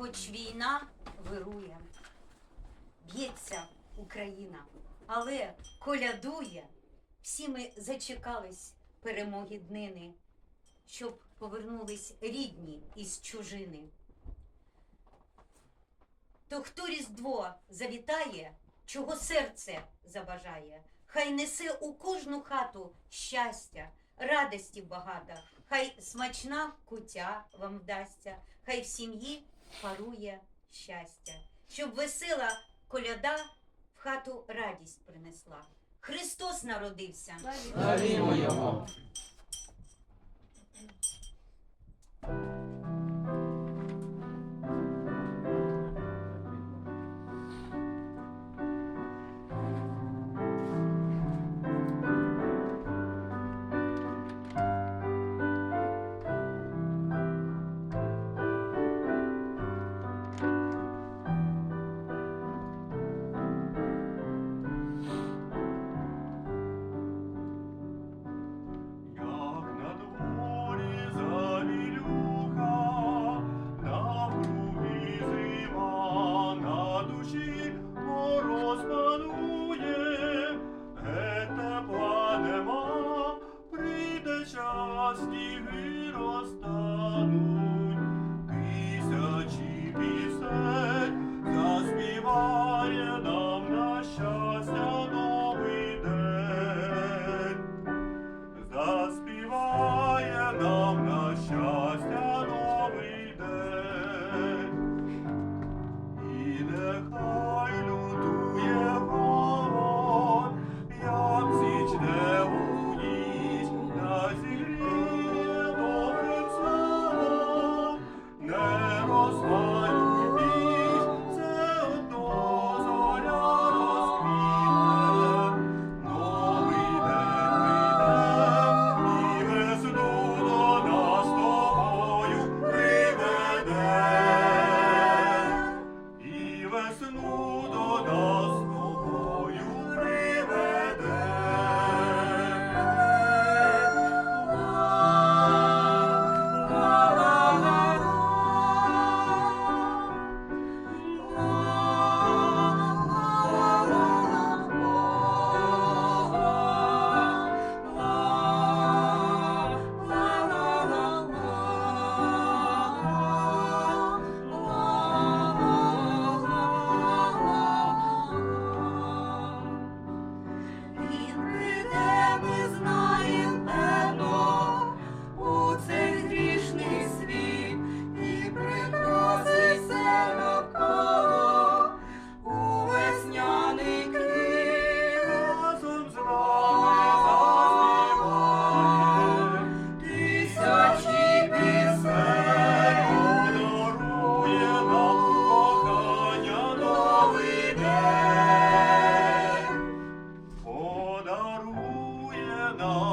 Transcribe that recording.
хоч війна вирує, б'ється Україна, але колядує. Всі ми зачекались перемоги днини, щоб повернулись рідні із чужини. То хто Різдво завітає, чого серце забажає, хай несе у кожну хату щастя, радості багато, хай смачна кутя вам вдасться, хай в сім'ї парує щастя, щоб весела коляда в хату радість принесла. Христос народився. Славімо його! lass die Hügel 너.